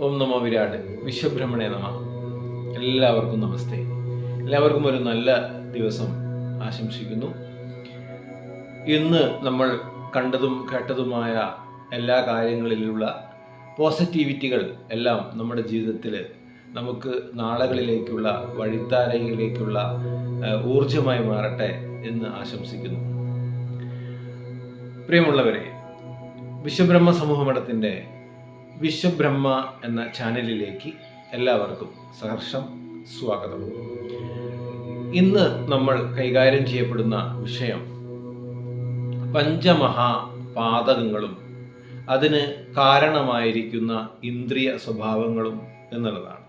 ഓം നമോ വിരാട്. വിശ്വബ്രഹ്മണേ നമ. എല്ലാവർക്കും നമസ്തേ. എല്ലാവർക്കും ഒരു നല്ല ദിവസം ആശംസിക്കുന്നു. ഇന്ന് നമ്മൾ കണ്ടതും കേട്ടതുമായ എല്ലാ കാര്യങ്ങളിലുള്ള പോസിറ്റിവിറ്റികൾ എല്ലാം നമ്മുടെ ജീവിതത്തിൽ നമുക്ക് നാളുകളിലേക്കുള്ള വഴിത്താരയിലേക്കുള്ള ഊർജമായി മാറട്ടെ എന്ന് ആശംസിക്കുന്നു. പ്രിയമുള്ളവരെ വിശ്വബ്രഹ്മ സമൂഹ മഠത്തിന്റെ വിശ്വബ്രഹ്മ എന്ന ചാനലിലേക്ക് എല്ലാവർക്കും സഹർഷം സ്വാഗതം. ഇന്ന് നമ്മൾ കൈകാര്യം ചെയ്യപ്പെടുന്ന വിഷയം പഞ്ചമഹാപാതകങ്ങളും അതിന് കാരണമായിരിക്കുന്ന ഇന്ദ്രിയ സ്വഭാവങ്ങളും എന്നുള്ളതാണ്.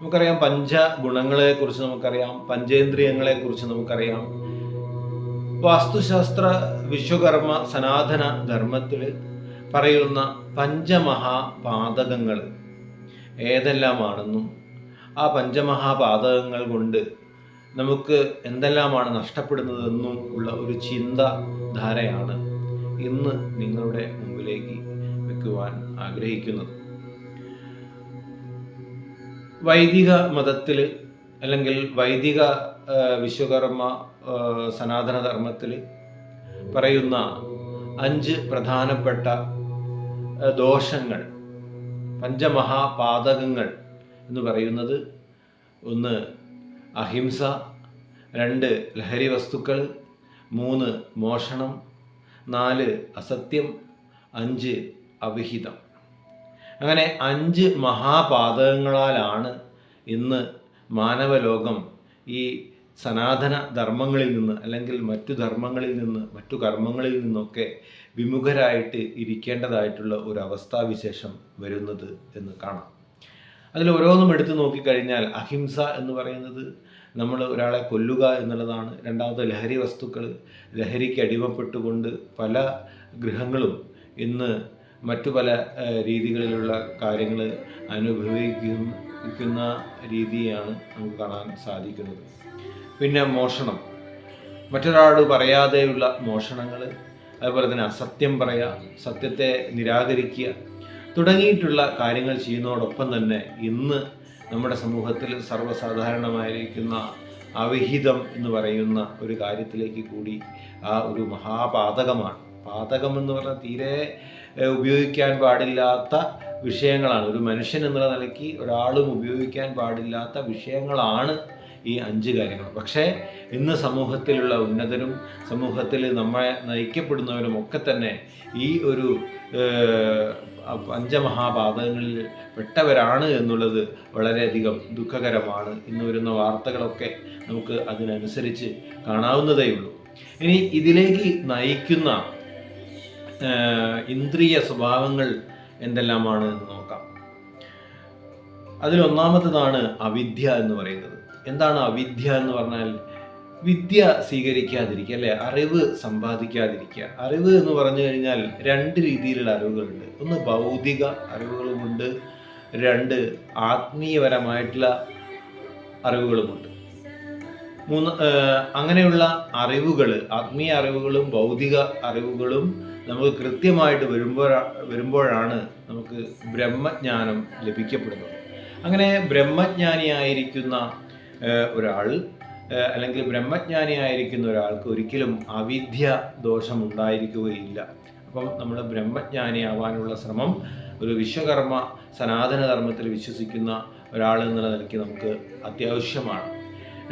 നമുക്കറിയാം പഞ്ചഗുണങ്ങളെക്കുറിച്ച് നമുക്കറിയാം പഞ്ചേന്ദ്രിയങ്ങളെക്കുറിച്ച് നമുക്കറിയാം. വാസ്തുശാസ്ത്ര വിശ്വകർമ്മ സനാതന ധർമ്മത്തിൽ പറയുന്ന പഞ്ചമഹാപാതകങ്ങൾ ഏതെല്ലാമാണെന്നും ആ പഞ്ചമഹാപാതകങ്ങൾ കൊണ്ട് നമുക്ക് എന്തെല്ലാമാണ് നഷ്ടപ്പെടുന്നതെന്നും ഉള്ള ഒരു ചിന്താധാരയാണ് ഇന്ന് നിങ്ങളുടെ മുമ്പിലേക്ക് വെക്കുവാൻ ആഗ്രഹിക്കുന്നത്. വൈദിക മതത്തിൽ അല്ലെങ്കിൽ വൈദിക വിശ്വകർമ്മ സനാതനധർമ്മത്തിൽ സനാതന ധർമ്മത്തിൽ പറയുന്ന അഞ്ച് പ്രധാനപ്പെട്ട ദോഷങ്ങൾ പഞ്ചമഹാപാതകങ്ങൾ എന്ന് പറയുന്നത് ഒന്ന് അഹിംസ രണ്ട് ലഹരി വസ്തുക്കൾ മൂന്ന് മോഷണം നാല് അസത്യം അഞ്ച് അവിഹിതം. അങ്ങനെ അഞ്ച് മഹാപാതകങ്ങളാലാണ് ഇന്ന് മാനവലോകം ഈ സനാതന ധർമ്മങ്ങളിൽ നിന്ന് അല്ലെങ്കിൽ മറ്റു ധർമ്മങ്ങളിൽ നിന്ന് മറ്റു കർമ്മങ്ങളിൽ നിന്നൊക്കെ വിമുഖരായിട്ട് ഇരിക്കേണ്ടതായിട്ടുള്ള ഒരു അവസ്ഥാവിശേഷം വരുന്നത് എന്ന് കാണാം. അതിൽ ഓരോന്നും എടുത്തു നോക്കിക്കഴിഞ്ഞാൽ അഹിംസ എന്ന് പറയുന്നത് നമ്മൾ ഒരാളെ കൊല്ലുക എന്നുള്ളതാണ്. രണ്ടാമത് ലഹരി വസ്തുക്കൾ ലഹരിക്ക് അടിമപ്പെട്ടുകൊണ്ട് പല ഗൃഹങ്ങളും ഇന്ന് മറ്റു പല രീതികളിലുള്ള കാര്യങ്ങൾ അനുഭവിക്കുന്ന രീതിയാണ് നമുക്ക് കാണാൻ സാധിക്കുന്നത്. പിന്നെ മോഷണം. മറ്റൊരാളോട് പറയാതെയുള്ള മോഷണങ്ങൾ അതുപോലെ തന്നെ അസത്യം പറയുക സത്യത്തെ നിരാകരിക്കുക തുടങ്ങിയിട്ടുള്ള കാര്യങ്ങൾ ചെയ്യുന്നതോടൊപ്പം തന്നെ ഇന്ന് നമ്മുടെ സമൂഹത്തിൽ സർവസാധാരണമായിരിക്കുന്ന അവിഹിതം എന്ന് പറയുന്ന ഒരു കാര്യത്തിലേക്ക് കൂടി ആ ഒരു മഹാപാതകമാണ്. പാതകം എന്ന് പറഞ്ഞാൽ തീരെ ഉപയോഗിക്കാൻ പാടില്ലാത്ത വിഷയങ്ങളാണ്. ഒരു മനുഷ്യൻ എന്നുള്ള നിലയ്ക്ക് ഒരാളും ഉപയോഗിക്കാൻ പാടില്ലാത്ത വിഷയങ്ങളാണ് ഈ അഞ്ച് കാര്യങ്ങൾ. പക്ഷേ ഇന്ന് സമൂഹത്തിലുള്ള ഉന്നതരും സമൂഹത്തിൽ നമ്മെ നയിക്കപ്പെടുന്നവരും ഒക്കെ തന്നെ ഈ ഒരു പഞ്ചമഹാപാതകങ്ങളിൽ പെട്ടവരാണ് എന്നുള്ളത് വളരെയധികം ദുഃഖകരമാണ്. ഇന്ന് വരുന്ന വാർത്തകളൊക്കെ നമുക്ക് അതിനനുസരിച്ച് കാണാവുന്നതേ ഉള്ളൂ ഇനി ഇതിലേക്ക് നയിക്കുന്ന ഇന്ദ്രിയ സ്വഭാവങ്ങൾ എന്തെല്ലാമാണ് എന്ന് നോക്കാം. അതിലൊന്നാമത്തതാണ് അവിദ്യ എന്ന് പറയുന്നത്. എന്താണ് അവിദ്യ എന്ന് പറഞ്ഞാൽ വിദ്യ സ്വീകരിക്കാതിരിക്കുക അല്ലെ? അറിവ് സമ്പാദിക്കാതിരിക്കുക. അറിവ് എന്ന് പറഞ്ഞു കഴിഞ്ഞാൽ രണ്ട് രീതിയിലുള്ള അറിവുകളുണ്ട്. ഒന്ന് ഭൗതിക അറിവുകളുമുണ്ട്. രണ്ട് ആത്മീയപരമായിട്ടുള്ള അറിവുകളുമുണ്ട്. മൂന്ന് അങ്ങനെയുള്ള അറിവുകൾ ആത്മീയ അറിവുകളും ഭൗതിക അറിവുകളും നമുക്ക് കൃത്യമായിട്ട് വരുമ്പോൾ വരുമ്പോഴാണ് നമുക്ക് ബ്രഹ്മജ്ഞാനം ലഭിക്കപ്പെടുന്നത്. അങ്ങനെ ബ്രഹ്മജ്ഞാനിയായിരിക്കുന്ന ഒരാൾ അല്ലെങ്കിൽ ബ്രഹ്മജ്ഞാനിയായിരിക്കുന്ന ഒരാൾക്ക് ഒരിക്കലും അവിദ്യ ദോഷം ഉണ്ടായിരിക്കുകയില്ല അപ്പം നമ്മൾ ബ്രഹ്മജ്ഞാനിയാവാനുള്ള ശ്രമം ഒരു വിശ്വകർമ്മ സനാതന ധർമ്മത്തിൽ വിശ്വസിക്കുന്ന ഒരാൾ എന്നുള്ള നിലയ്ക്ക് നമുക്ക് അത്യാവശ്യമാണ്.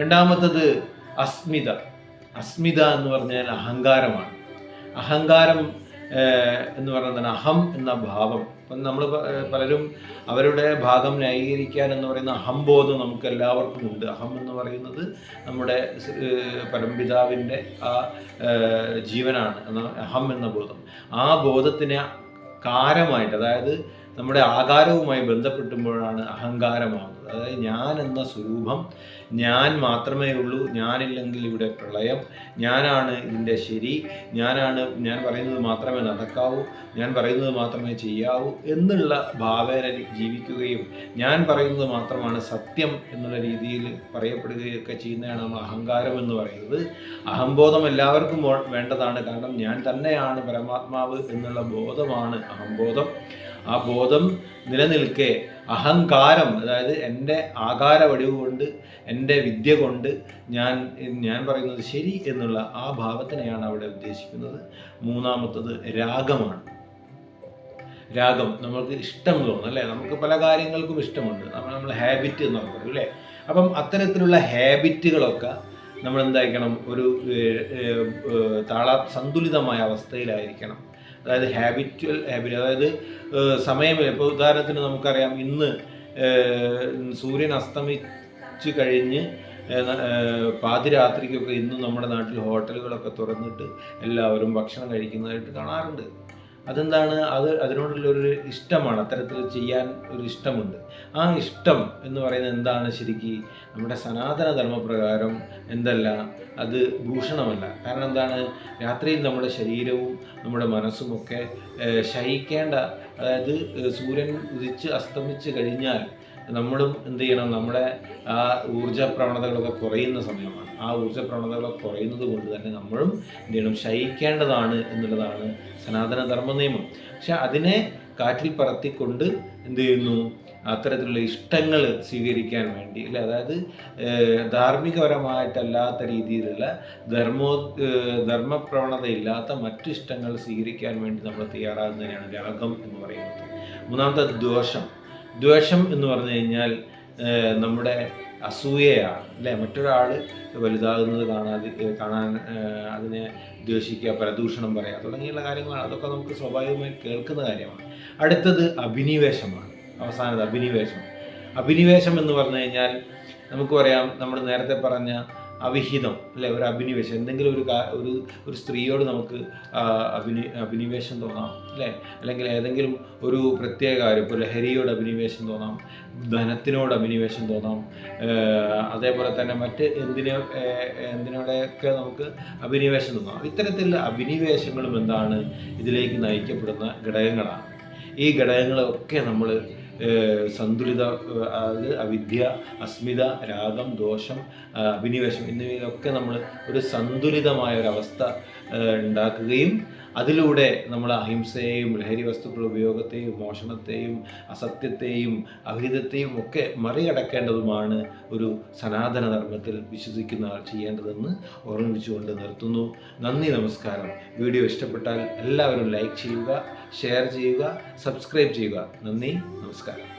രണ്ടാമത്തത് അസ്മിത. അസ്മിത എന്ന് പറഞ്ഞാൽ അഹങ്കാരമാണ്. അഹങ്കാരം എന്ന് പറയുന്നത് അഹം എന്ന ഭാവം. ഇപ്പം നമ്മൾ പലരും അവരുടെ ഭാഗം ന്യായീകരിക്കാൻ എന്ന് പറയുന്ന അഹംബോധം നമുക്ക് എല്ലാവർക്കും ഉണ്ട്. അഹം എന്ന് പറയുന്നത് നമ്മുടെ പരമ്പിതാവിന്റെ ആ ജീവനാണ്. എന്ന അഹം എന്ന ബോധം. ആ ബോധത്തിനെ കാരമായിട്ട് അതായത് നമ്മുടെ ആകാരവുമായി ബന്ധപ്പെട്ടുമ്പോഴാണ് അഹങ്കാരമാകുന്നത്. അതായത് ഞാൻ എന്ന സ്വരൂപം ഞാൻ മാത്രമേ ഉള്ളൂ ഞാനില്ലെങ്കിൽ ഇവിടെ പ്രളയം ഞാനാണ് ഇതിന്റെ ശരി ഞാനാണ് ഞാൻ പറയുന്നത് മാത്രമേ നടക്കാവൂ ഞാൻ പറയുന്നത് മാത്രമേ ചെയ്യാവൂ എന്നുള്ള ഭാവേന ജീവിക്കുകയും ഞാൻ പറയുന്നത് മാത്രമാണ് സത്യം എന്നുള്ള രീതിയിൽ പറയപ്പെടുകയൊക്കെ ചെയ്യുന്നതാണ് നമ്മൾ അഹങ്കാരം എന്ന് പറയുന്നത്. അഹംബോധം എല്ലാവർക്കും വേണ്ടതാണ്. കാരണം ഞാൻ തന്നെയാണ് പരമാത്മാവ് എന്നുള്ള ബോധമാണ് അഹംബോധം. ആ ബോധം നിലനിൽക്കെ. അഹങ്കാരം അതായത് എന്റെ ആകാര വടിവ് കൊണ്ട് എന്റെ വിദ്യ കൊണ്ട് ഞാൻ ഞാൻ പറയുന്നത് ശരി എന്നുള്ള ആ ഭാവത്തിനെയാണ് അവിടെ ഉദ്ദേശിക്കുന്നത്. മൂന്നാമത്തത് രാഗമാണ്. രാഗം നമ്മൾക്ക് ഇഷ്ടം തോന്നും അല്ലേ? നമുക്ക് പല കാര്യങ്ങൾക്കും ഇഷ്ടമുണ്ട്. നമ്മൾ നമ്മൾ ഹാബിറ്റ് എന്ന് പറയും അല്ലേ? അപ്പം അത്തരത്തിലുള്ള ഹാബിറ്റുകളൊക്കെ നമ്മൾ എന്തായിരിക്കണം ഒരു താള സന്തുലിതമായ അവസ്ഥയിലായിരിക്കണം. അതായത് ഹാബിറ്റുവൽ ഹാബിറ്റ് അതായത് സമയം ഇപ്പോൾ ഉദാഹരണത്തിന് നമുക്കറിയാം ഇന്ന് സൂര്യൻ അസ്തമിച്ച് കഴിഞ്ഞ് പാതിരാത്രിക്കൊക്കെ ഇന്നും നമ്മുടെ നാട്ടിൽ ഹോട്ടലുകളൊക്കെ തുറന്നിട്ട് എല്ലാവരും ഭക്ഷണം കഴിക്കുന്നതായിട്ട് കാണാറുണ്ട്. അതെന്താണ്? അത് അതിനോടുള്ള ഒരു ഇഷ്ടമാണ്. അത്തരത്തിൽ ചെയ്യാൻ ഒരു ഇഷ്ടമുണ്ട്. ആ ഇഷ്ടം എന്ന് പറയുന്നത് എന്താണ് ശരിക്ക്? നമ്മുടെ സനാതന ധർമ്മപ്രകാരം എന്തല്ല അത് ഭൂഷണമല്ല. കാരണം എന്താണ്? രാത്രിയിൽ നമ്മുടെ ശരീരവും നമ്മുടെ മനസ്സുമൊക്കെ ശയിക്കേണ്ട അതായത് സൂര്യൻ ഉദിച്ച് അസ്തമിച്ച് കഴിഞ്ഞാൽ നമ്മളും എന്ത് ചെയ്യണം? നമ്മുടെ ആ ഊർജ പ്രവണതകളൊക്കെ കുറയുന്ന സമയമാണ്. ആ ഊർജ പ്രവണതകളൊക്കെ കുറയുന്നത് കൊണ്ട് തന്നെ നമ്മളും എന്ത് ചെയ്യണം? ശയിക്കേണ്ടതാണ് എന്നുള്ളതാണ് സനാതന ധർമ്മ നിയമം. പക്ഷെ അതിനെ കാറ്റിൽ പറത്തിക്കൊണ്ട് എന്ത് ചെയ്യുന്നു? അത്തരത്തിലുള്ള ഇഷ്ടങ്ങൾ സ്വീകരിക്കാൻ വേണ്ടി അല്ലെ? അതായത് ധാർമ്മികപരമായിട്ടല്ലാത്ത രീതിയിലുള്ള ധർമ്മോ ധർമ്മപ്രവണതയില്ലാത്ത മറ്റു ഇഷ്ടങ്ങൾ സ്വീകരിക്കാൻ വേണ്ടി നമ്മൾ തയ്യാറാകുന്നതിനാണ് രാഗം എന്ന് പറയുന്നത്. മൂന്നാമത്തെ ദ്വേഷം ദ്വേഷം എന്ന് പറഞ്ഞു കഴിഞ്ഞാൽ നമ്മുടെ അസൂയയാണ്. അല്ലേ? മറ്റൊരാൾ വലുതാകുന്നത് കാണാതെ കാണാൻ അതിനെ ദ്വേഷിക്കുക പ്രദൂഷണം പറയുക തുടങ്ങിയുള്ള കാര്യങ്ങളാണ്. അതൊക്കെ നമുക്ക് സ്വാഭാവികമായി കേൾക്കുന്ന കാര്യമാണ്. അടുത്തത് അഭിനിവേശമാണ്. അവസാനത് അഭിനിവേശം. അഭിനിവേശം എന്ന് പറഞ്ഞു കഴിഞ്ഞാൽ നമുക്ക് പറയാം നമ്മൾ നേരത്തെ പറഞ്ഞ അവിഹിതം അല്ലെ? ഒരു അഭിനിവേശം. എന്തെങ്കിലും ഒരു ഒരു ഒരു സ്ത്രീയോട് നമുക്ക് അഭിനി അഭിനിവേശം തോന്നാം അല്ലേ? അല്ലെങ്കിൽ ഏതെങ്കിലും ഒരു പ്രത്യേക കാര്യം ഇപ്പോൾ ലഹരിയോട് അഭിനിവേശം തോന്നാം ധനത്തിനോട് അഭിനിവേശം തോന്നാം അതേപോലെ തന്നെ മറ്റ് എന്തിനോ എന്തിനോടെയൊക്കെ നമുക്ക് അഭിനിവേശം തോന്നാം. ഇത്തരത്തിലുള്ള അഭിനിവേശങ്ങളും എന്താണ് ഇതിലേക്ക് നയിക്കപ്പെടുന്ന ഘടകങ്ങളാണ്. ഈ ഘടകങ്ങളൊക്കെ നമ്മൾ സന്തുലിത അതായത് അവിദ്യ അസ്മിത രാഗം ദോഷം അഭിനിവേശം എന്നിവയിലൊക്കെ നമ്മൾ ഒരു സന്തുലിതമായ ഒരു അവസ്ഥ ഉണ്ടാക്കുകയും അതിലൂടെ നമ്മൾ അഹിംസയെയും ലഹരി വസ്തുക്കളുടെ ഉപയോഗത്തെയും മോഷണത്തെയും അസത്യത്തെയും അഹിതത്തെയും ഒക്കെ മറികടക്കേണ്ടതുമാണ് ഒരു സനാതന ധർമ്മത്തിൽ വിശ്വസിക്കുന്ന ആൾ ചെയ്യേണ്ടതെന്ന് ഓർമ്മിച്ചുകൊണ്ട് നിർത്തുന്നു. നന്ദി നമസ്കാരം. വീഡിയോ ഇഷ്ടപ്പെട്ടാൽ എല്ലാവരും ലൈക്ക് ചെയ്യുക ഷെയർ ചെയ്യുക സബ്സ്ക്രൈബ് ചെയ്യുക. നന്ദി. നമസ്കാരം